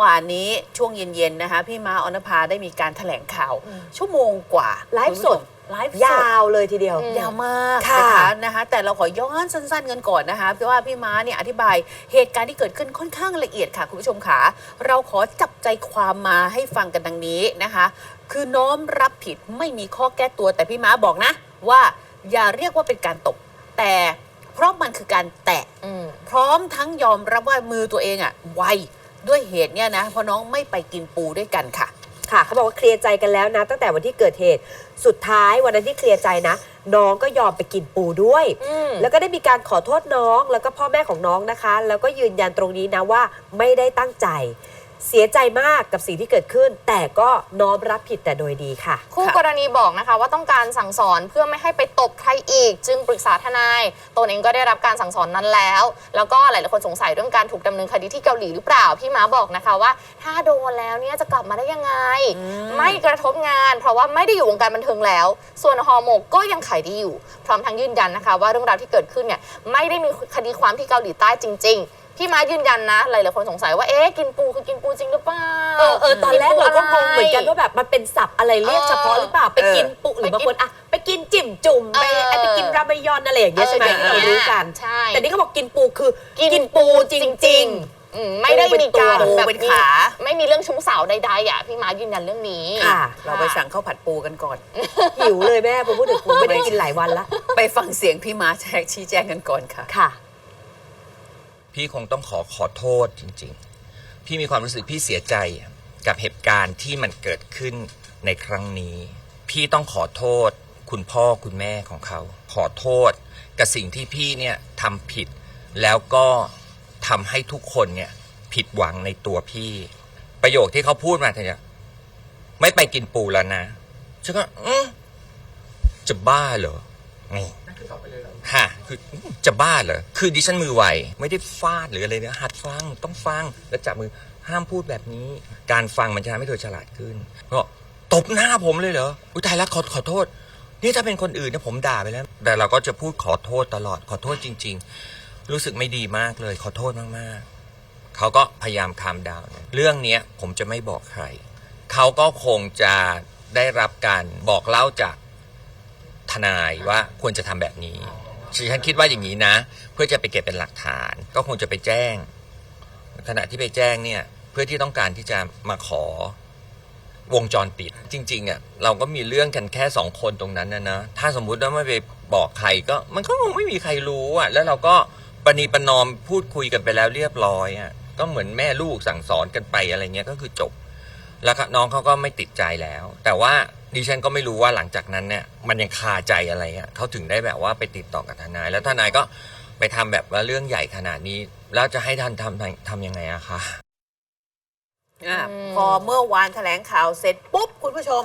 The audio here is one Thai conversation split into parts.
วานนี้ช่วงเย็นๆนะคะ พี่ม้าออนภาได้มีการแถลงข่าว ชั่วโมงกว่าไลฟ์สดไลฟ์สยาดวเลยทีเดียว ยาวมากค่ะนะคะนะคะ แต่เราขอย้อนสั้นๆกันก่อนนะคะเพราะว่าพี่ม้าเนี่ยอธิบายเหตุการณ์ที่เกิดขึ้นค่อนข้างละเอียดค่ะ คุณผู้ชมค่ะเราขอจับใจความมาให้ฟังกันดังนี้นะคะ คือน้อมรับผิดไม่มีข้อแก้ตัวแต่พี่ม้าบอกนะ ว่าอย่าเรียกว่าเป็นการตบแต่เพราะมันคือการแตะ อืม พร้อมทั้งยอมรับว่ามือตัวเองอะไว ด้วยเหตุเนี่ยนะเพราะน้องไม่ไปกินปูด้วยกันค่ะ ค่ะเขาบอกว่าเคลียร์ใจกันแล้วนะ ตั้งแต่วันที่เกิดเหตุสุดท้ายวันนั้นที่เคลียร์ใจนะ น้องก็ยอมไปกินปูด้วย อืม แล้วก็ได้มีการขอโทษน้องแล้วก็พ่อแม่ของน้องนะคะ แล้วก็ยืนยันตรงนี้นะว่าไม่ได้ตั้งใจ เสียใจมากกับสิ่งที่เกิดขึ้น แต่ก็น้อมรับผิดแต่โดยดีค่ะ คู่ค่ะกรณีบอกนะคะว่าต้องการสั่งสอนเพื่อไม่ให้ไปตบใครอีก จึงปรึกษาทนายตนเองก็ได้รับการสั่งสอนนั้นแล้ว แล้วก็หลายๆคนสงสัยเรื่องการถูกดำเนินคดีที่เกาหลีหรือเปล่าพี่ม้าบอกนะคะว่า ถ้าโดนแล้วเนี่ยจะกลับมาได้ยังไง ไม่กระทบงาน เพราะว่าไม่ได้อยู่วงการบันเทิงแล้ว ส่วนฮอร์โมนก็ยังขายดีอยู่ พร้อมทั้งยืนยันนะคะ ว่าเรื่องราวที่เกิดขึ้นเนี่ยไม่ได้มีคดีความที่เกาหลีใต้จริง ๆ พี่ม้ายืนยันนะ หลายๆคนสงสัยว่า เอ๊ะ กินปูคือกินปูจริงหรือเปล่า เออเออตอนแรกเราก็งงเหมือนกันว่าแบบมันเป็นศัพท์อะไรเรียกเฉพาะหรือเปล่าไปกินปุหรือบางคนอะไปกินจิ่มจุ่มไปเออไปกินรามยอนอะไรอย่างเงี้ยใช่ไหมที่เรารู้กันใช่แต่นี่เขาบอกกินปูคือกินปูจริงๆอืมไม่ได้มีการปูแบบเป็นมีขา ไม่มีเรื่องชู้สาวใดๆอะพี่ม้ายืนยันเรื่องนี้ค่ะเราไปสั่งข้าวผัดปูกันก่อนๆหิวเลยแม่ผมพูดถึงปูไม่ได้กินหลายวันละไปฟังเสียงพี่ม้าแจ้งชี้แจงกันก่อนค่ะค่ะ พี่คงต้องขอขอโทษจริงๆ พี่มีความรู้สึกพี่เสียใจกับเหตุการณ์ที่มันเกิดขึ้นในครั้งนี้ พี่ต้องขอโทษ คุณพ่อคุณแม่ของเขา ขอโทษ กับสิ่งที่พี่เนี่ยทำผิด แล้วก็ทำให้ทุกคนเนี่ยผิดหวังในตัวพี่ ประโยคที่เขาพูดมาเนี่ยไม่ไปกินปูแล้วนะฉันก็อืมจะบ้าเหรออืมฮะ คือจะบ้าเหรอคือดิฉันมือไวไม่ได้ฟาดหรืออะไรเนี่ยหัดฟังต้องฟังแล้วจับมือห้ามพูดแบบนี้ การฟังมันจะทำให้เธอฉลาดขึ้นก็ตบหน้าผมเลยเหรออุ้ยตายแล้วขอขอโทษ นี่ถ้าเป็นคนอื่นเนี่ยผมด่าไปแล้ว แต่เราก็จะพูดขอโทษตลอดขอโทษจริง ๆ รู้สึกไม่ดีมากเลย ขอโทษมากๆเขาก็พยายามคามดาวเรื่องเนี้ยผมจะไม่บอกใครเขาก็คงจะได้รับการบอกเล่าจากทนายว่าควรจะทำแบบนี้ ฉันคิดว่าอย่างนี้นะ เพื่อจะไปเก็บเป็นหลักฐาน ก็คงจะไปแจ้ง ขณะที่ไปแจ้งเนี่ยเพื่อที่ต้องการที่จะมาขอวงจรปิด จริงๆอะเราก็มีเรื่องกันแค่สองคนตรงนั้นนะนะถ้าสมมุติว่าไม่ไปบอกใครก็มันก็คงไม่มีใครรู้อะแล้วเราก็ประนีประนอมพูดคุยกันไปแล้วเรียบร้อยอะก็เหมือนแม่ลูกสั่งสอนกันไปอะไรเงี้ยก็คือจบ แล้วน้องเขาก็ไม่ติดใจแล้ว แต่ว่า ดิฉันก็ไม่รู้ว่าหลังจากนั้นเนี่ยมันยังคาใจอะไรอะเขาถึงได้แบบว่าไปติดต่อกับทนาย แล้วทนายก็ไปทำแบบว่าเรื่องใหญ่ขนาดนี้ แล้วจะให้ท่านทำทำทำยังไงอะคะอะอืมพอเมื่อวานแถลงข่าวเสร็จปุ๊บคุณผู้ชม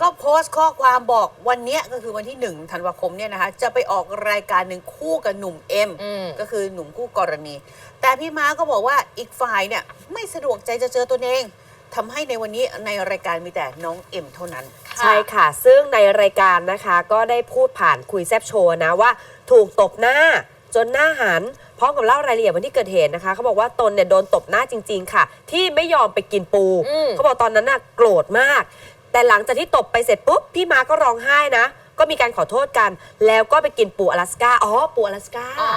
ก็โพสต์ข้อความบอกวันเนี้ยก็คือวันที่1ธันวาคมเนี่ยนะคะจะไปออกรายการหนึ่งคู่กับหนุ่มเอ็มอืมก็คือหนุ่มคู่กรณี แต่พี่ม้าก็บอกว่าอีกฝ่ายเนี่ยไม่สะดวกใจจะเจอตัวเองทำให้ในวันนี้ในรายการมีแต่น้องเอ็มเท่านั้น ใช่ค่ะ ซึ่งในรายการนะคะก็ได้พูดผ่านคุยแซบโชว์นะว่า ถูกตบหน้าจนหน้าหันพร้อมกับเล่ารายละเอียดวันที่เกิดเหตุนะคะเขาบอกว่าตนเนี่ยโดนตบหน้าจริง ๆ ค่ะ ที่ไม่ยอมไปกินปู อืม เขาบอกตอนนั้นน่ะโกรธมาก แต่หลังจากที่ตบไปเสร็จปุ๊บพี่มาก็ร้องไห้นะ ก็มีการขอโทษกัน แล้วก็ไปกินปูอลาสกาอ๋อปูอลาสกาอ๋อ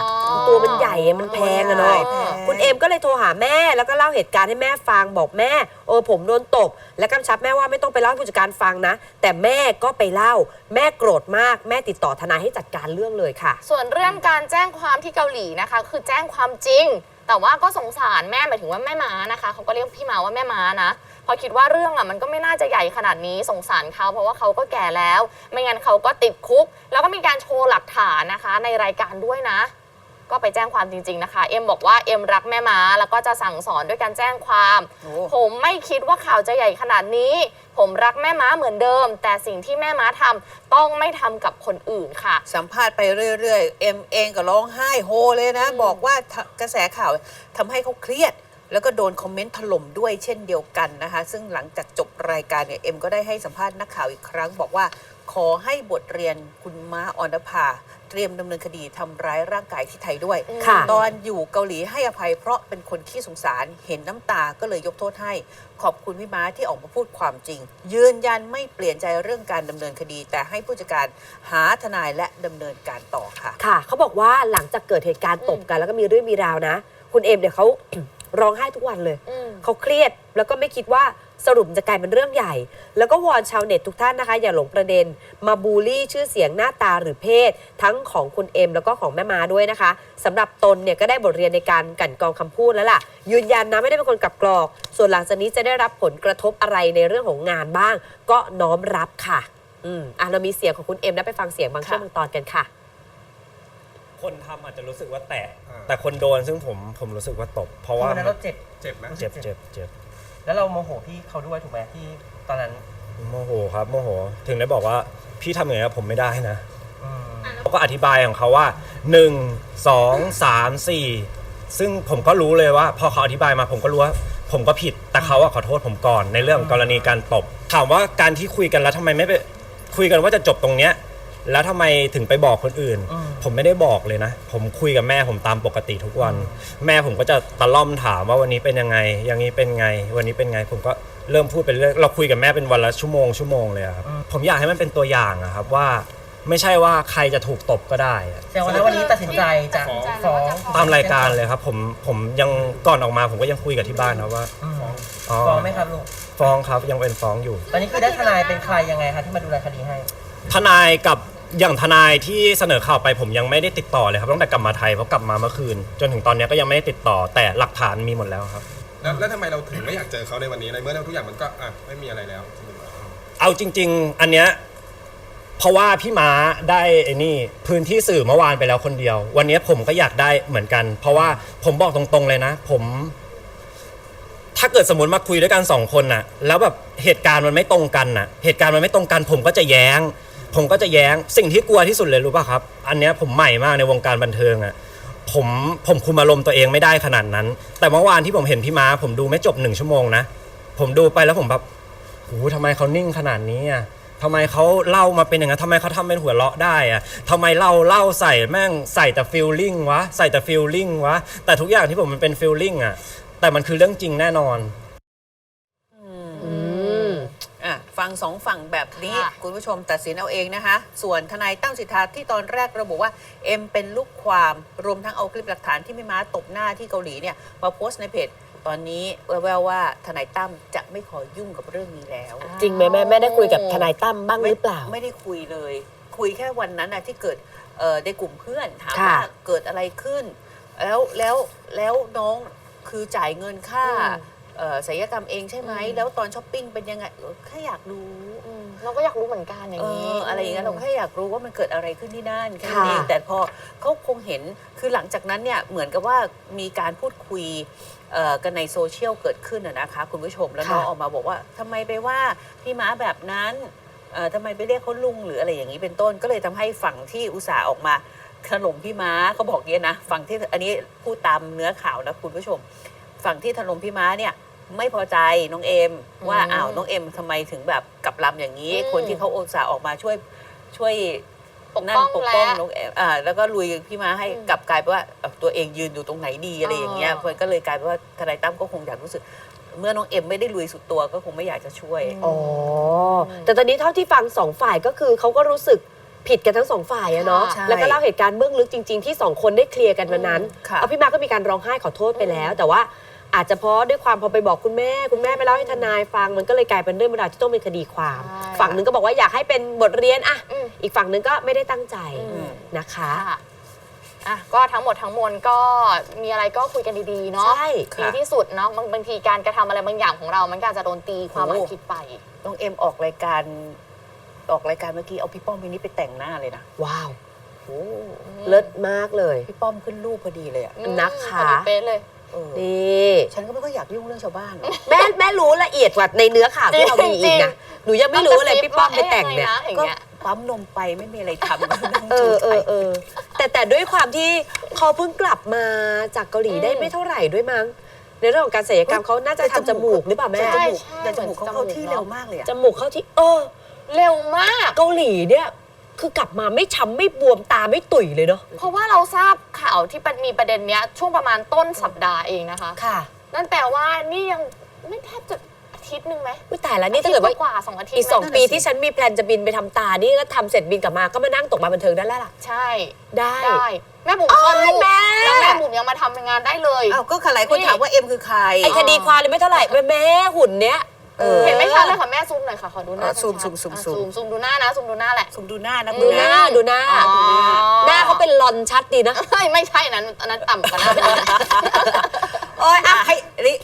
ตัวมันใหญ่อะมันแพงอะเนาะแพงคุณเอ็มก็เลยโทรหาแม่แล้วก็เล่าเหตุการณ์ให้แม่ฟังบอกแม่เออผมโดนตบ และกำชับแม่ว่าไม่ต้องไปเล่าให้ผู้จัดการฟังนะ แต่แม่ก็ไปเล่า แม่โกรธมาก แม่ติดต่อทนายให้จัดการเรื่องเลยค่ะ ส่วนเรื่องการแจ้งความที่เกาหลีนะคะ คือแจ้งความจริง แต่ว่าก็สงสารแม่หมายถึงว่าแม่ม้านะคะเขาก็เรียกพี่ม้าว่าแม่ม้านะเพอคิดว่าเรื่องอะมันก็ไม่น่าจะใหญ่ขนาดนี้สงสารเขาเพราะว่าเขาก็แก่แล้ว ไม่งั้นเขาก็ติดคุก แล้วก็มีการโชว์หลักฐานนะคะ ในรายการด้วยนะ ก็ไปแจ้งความจริงๆนะคะเอ็มบอกว่าเอ็มรักแม่ม้าแล้วก็จะสั่งสอนด้วยการแจ้งความโอ้ผมไม่คิดว่าข่าวจะใหญ่ขนาดนี้ ผมรักแม่ม้าเหมือนเดิม แต่สิ่งที่แม่ม้าทำต้องไม่ทำกับคนอื่นค่ะ สัมภาษณ์ไปเรื่อยๆ เอ็มเองก็ร้องไห้โฮเลยนะ บอกว่ากระแสข่าวทำให้เขาเครียด แล้วก็โดนคอมเมนต์ถล่มด้วยเช่นเดียวกันนะคะ ซึ่งหลังจากจบรายการเนี่ยเอ็มก็ได้ให้สัมภาษณ์นักข่าวอีกครั้ง บอกว่าขอให้บทเรียนคุณม้าออนภา เตรียมดำเนินคดีทำร้ายร่างกายที่ไทยด้วย ค่ะ ตอนอยู่เกาหลีให้อภัยเพราะเป็นคนขี้สงสารเห็นน้ำตาก็เลยยกโทษให้ ขอบคุณพี่ม้าที่ออกมาพูดความจริง ยืนยันไม่เปลี่ยนใจเรื่องการดำเนินคดี แต่ให้ผู้จัดการหาทนายและดำเนินการต่อค่ะ ค่ะ เขาบอกว่าหลังจากเกิดเหตุการณ์ตบกัน แล้วก็มีเรื่องมีราวนะ คุณเอ็มเนี่ยเขา ร้องไห้ทุกวันเลย อืม เขาเครียดแล้วก็ไม่คิดว่า สรุปจะกลายเป็นเรื่องใหญ่ แล้วก็วอนชาวเน็ตทุกท่านนะคะ อย่าหลงประเด็น มาบูลลี่ชื่อเสียงหน้าตาหรือเพศ ทั้งของคุณเอ็มแล้วก็ของแม่มาด้วยนะคะสำหรับตนเนี่ยก็ได้บทเรียนในการกลั่นกรองคำพูดแล้วล่ะ ยืนยันนะไม่ได้เป็นคนกลับกรอก ส่วนหลังจากนี้จะได้รับผลกระทบอะไรในเรื่องของงานบ้าง ก็น้อมรับค่ะ อืมอะเรามีเสียงของคุณเอ็มนะไปฟังเสียงบางช่วงบางตอนกันค่ะคนทำอาจจะรู้สึกว่าแตะอ่าแต่คนโดนซึ่งผมผมรู้สึกว่าตบ เพราะว่าเพราะวันนั้นมัเรานเจ็บเจ็บไหมเจ็บเจ็บเจ็บ แล้วเราโมโหพี่เขาด้วยถูกไหมที่ตอนนั้นโมโหครับโมโห ถึงได้บอกว่าพี่ทำอย่างนี้กับผมไม่ได้นะอืมเขาก็อธิบายของเขาว่า 1 2 3 4 ซึ่งผมก็รู้เลยว่า พอเขาอธิบายมาผมก็รู้ว่า ผมก็ผิดแต่เขาอะขอโทษผมก่อนในเรื่องกรณีการตบถามว่าการที่คุยกันแล้วทำไมไม่ไปคุยกันว่าจะจบตรงเนี้ย แล้วทำไมถึงไปบอกคนอื่นอืมผมไม่ได้บอกเลยนะ ผมคุยกับแม่ผมตามปกติทุกวัน แม่ผมก็จะตะล่อมถามว่าวันนี้เป็นยังไง อย่างนี้เป็นไง วันนี้เป็นไง ผมก็เริ่มพูดไปเรื่อยเราคุยกับแม่เป็นวันละชั่วโมงชั่วโมงเลยอะครับ ผมอยากให้มันเป็นตัวอย่างอะครับว่า ไม่ใช่ว่าใครจะถูกตบก็ได้อะแต่วันนั้นวันนี้ตัดสินใจจะตัดสินใจฟ้องว่าจะฟ้องตามรายการเลยครับผมผมยังก่อนออกมาผมก็ยังคุยกับที่บ้านนะว่าอืมอ๋อฟ้องไหมครับลูก ฟ้องครับยังเป็นฟ้องอยู่ ตอนนี้คือได้ทนายเป็นใครยังไงคะที่มาดูแลคดีให้ ทนายกับอย่างทนายที่เสนอข่าวไปผมยังไม่ได้ติดต่อเลยครับตั้งแต่กลับมาไทยเพราะกลับมาเมื่อคืน จนถึงตอนนี้ก็ยังไม่ได้ติดต่อแต่หลักฐานมีหมดแล้วครับ แล้วแล้วทำไมเราถึงไม่อยากเจอเขาในวันนี้ในเมื่อทุกอย่างมันก็อะไม่มีอะไรแล้วเอาจริง ๆ อันเนี้ยเพราะว่าพี่ม้าได้ไอ้นี่พื้นที่สื่อเมื่อวานไปแล้วคนเดียว วันนี้ผมก็อยากได้เหมือนกัน เพราะว่าผมบอกตรงๆเลยนะ ผม ถ้าเกิดสมมติมาคุยด้วยกันสองคนน่ะ แล้วแบบเหตุการณ์มันไม่ตรงกันน่ะ เหตุการณ์มันไม่ตรงกัน ผมก็จะแย้ง ผมก็จะแย้งสิ่งที่กลัวที่สุดเลยรู้ป่ะครับ อันเนี้ยผมใหม่มากในวงการบันเทิงอะผมผมคุมอารมณ์ตัวเองไม่ได้ขนาดนั้น แต่เมื่อวานที่ผมเห็นพี่ม้า ผมดูไม่จบหนึ่งชั่วโมงนะ ผมดูไปแล้วผมแบบโหทำไมเขานิ่งขนาดนี้อะทำไมเขาเล่ามาเป็นอย่างนั้นทำไมเขาทำเป็นหัวเราะได้อะทำไมเล่าเล่าใส่แม่งใส่แต่ฟิลลิ่งวะ ใส่แต่ฟิลลิ่งวะ แต่ทุกอย่างที่ผมมันเป็นฟิลลิ่งอะแต่มันคือเรื่องจริงแน่นอน อืม อะ ฟังสองฝั่งแบบนี้ ค่ะ คุณผู้ชมตัดสินเอาเองนะคะ ส่วนทนายตั้งสิทธาที่ตอนแรกระบุว่า เอ็มเป็นลูกความรวมทั้งเอาคลิปหลักฐานที่ไม่ม้าตบหน้าที่เกาหลีเนี่ยมาโพสต์ในเพจตอนนี้แววๆว่าทนายตั้มจะไม่ขอยุ่งกับเรื่องนี้แล้ว จริงไหมแม่แม่ได้คุยกับทนายตั้มบ้างหรือเปล่า ไม่ได้คุยเลย คุยแค่วันนั้นนะที่เกิดเอ่อในกลุ่มเพื่อนถามค่ะว่าเกิดอะไรขึ้น แล้วแล้วแล้วน้องคือจ่ายเงินค่าอืม เอ่อศัลยกรรมเองใช่ไหมอืมแล้วตอนช้อปปิ้งเป็นยังไงเออแค่อยากรู้อืมเราก็อยากรู้เหมือนกันอย่างเอนี้ ออะไรอย่างเงี้ยเราแค่อยากรู้ว่ามันเกิดอะไรขึ้นที่นั่นแค่นั้นค่ะเองแต่พอเขาคงเห็นคือหลังจากนั้นเนี่ยเหมือนกับว่ามีการพูดคุยเอ่อกันในโซเชียลเกิดขึ้นนะนะคะ คุณผู้ชมแล้วน้องออกมาบอกว่าทำไมไปว่าพี่ม้าแบบนั้นเอ่อทำไมไปเรียกเขาลุงหรืออะไรอย่างนี้เป็นต้น ก็เลยทำให้ฝั่งที่อุตส่าห์ออกมา ขนมพี่ม้าเขาบอกเงี้ยนะฝั่งที่อันนี้พูดตามเนื้อข่าวนะคุณผู้ชม ฝั่งที่ถล่มพี่ม้าเนี่ย ไม่พอใจน้องเอ็มว่าอืมอ้าวน้องเอ็มทำไมถึงแบบกลับลำอย่างนี้ อืมคนที่เขาอุตส่าห์ออกมาช่วยช่วยปกนั่ป้นองปกป้องและน้องเอ็มอ่าแล้วก็ลุยพี่ม้าให้อืมกลับกลายเป็นว่าเอ่อตัวเองยืนอยู่ตรงไหนดีอะไรอย่างเงี้ยอ๋อ มันก็เลยกลายเป็นว่าทนายตั้มก็คงอยากรู้สึก เมื่อน้องเอ็มไม่ได้ลุยสุดตัวก็คงไม่อยากจะช่วย อ๋อ แต่ตอนนี้เท่าที่ฟังสองฝ่ายก็คือเขาก็รู้สึกผิดกันทั้งสองฝ่ายอะเนาะใช่แล้วก็เล่าเหตุการณ์เบื้องลึกจริง ๆ ที่สองคนได้เคลียร์กันวันนั้นค่ะ เอาพี่มาก็มีการร้องไห้ขอโทษไปแล้ว แต่ว่า อาจจะเพราะด้วยความพอไปบอกคุณแม่ คุณแม่ไปเล่าให้ทนายฟังมันก็เลยกลายเป็นเรื่องเวลาวที่ต้องเป็นคดีความ ใช่ฝั่งหนึ่งก็บอกว่าอยากให้เป็นบทเรียนอะอืมอีกฝั่งหนึ่งก็ไม่ได้ตั้งใจอืม นะคะ ค่ะอะก็ทั้งหมดทั้งมวลก็มีอะไรก็คุยกันดีๆเนาะใช่ดีที่สุดเนาะบางบางทีการกระทำอะไรบางอย่างของเรา มันก็อาจจะโดนตีความหมายผิดไป น้องเอ็มออกรายการออกรายการเมื่อกี้เอาพี่ป้อมมินิไปแต่งหน้าเลยนะว้าวโอ้เลิศมากเลย พี่ป้อมขึ้นรูปพอดีเลยอะอืมนะคะ พอดีเป๊ะเลยเออ นี่ฉันก็ไม่ค่อยอยากยุ่งเรื่องชาวบ้านหรอกแม่แม่รู้ละเอียดกว่าในเนื้อข่าวที่เรามีอีกนะหนูยังไม่รู้เลยพี่ป้อมไปแต่งเนี่ยต้องกระซิบว่าอ๊ะงไงะอย่างก็เงี้ยปั๊มนมไปไม่มีอะไรทำนั่งเอจูอเอไข่อเออแต่แต่ด้วยความที่เขาเพิ่งกลับมาจากเกาหลีอืมได้ไม่เท่าไหร่ด้วยมั้งในเรื่องของการศัลยกรรมเขาน่าจะทำจมูกหรือเปล่าแม่แต่จมูกใช่แต่จมูกเขาเข้าที่เหมือนจมูกเร็วมากเลยอะจมูกเข้าที่เออ เร็วมากเกาหลีเนี่ย คือกลับมาไม่ช้ำไม่บวมตาไม่ตุ่ยเลยเนาะเพราะว่าเราทราบข่าวที่มีประเด็นเนี้ยช่วงประมาณต้นสัปดาห์เองนะคะ ค่ะนั่นแปลว่านี่ยังไม่แทบจะอาทิตย์หนึ่งไหมอุ้ยแต่ละนี่ถ้าเกิดว่าอทิตย์กว่าๆสองอาทิตย์อีกสองไหมปีที่ฉันมีแพลนจะบินไปทำตา นี่ก็ทำเสร็จบินกลับมาก็มานั่งตกมาบันเทิงได้แล้วล่ะ ใช่ได้ ได้แม่บุ๋มคลอดลูกแม่ แล้วแม่บุ๋มยังมาทำงานได้เลย อ้าวก็หลายคนถามว่าเอ็มคือใคร ไอ้คดีความเลยไม่เท่าไหร่แม่แม่หุ่นเนี้ย เออ เห็นไม่ชัดเลยค่ะแม่ซูมหน่อยค่ะขอดูหน้าอะซูมชัดๆซูมซูมอะซูมซูมซูมดูหน้านะซูมดูหน้าแหละ สมดูหน้านะดูหน้าดูหน้า อ๋อ หน้าเขาเป็นลอนชัดดีนะ เฮ้ยไม่ใช่นั้นอันนั้นต่ำกว่านั้นโอ้ยอะให้นี่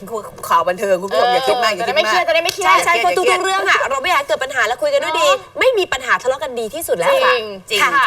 ข่าวบันเทิงคุณผู้ชมอย่าคิดมากอย่าจะคิได้ดไม่เครีมายกดจะได้ไม่เครียใช่ด ใช่เครียดเพราะทุเครียดกๆเรื่องอะเราไม่อยากให้เกิดปัญหาแล้วคุยกันด้วยดีเนอะไม่มีปัญหาทะเลาะกันดีที่สุดแล้วจริค่ะงจริงค่ะค่ะ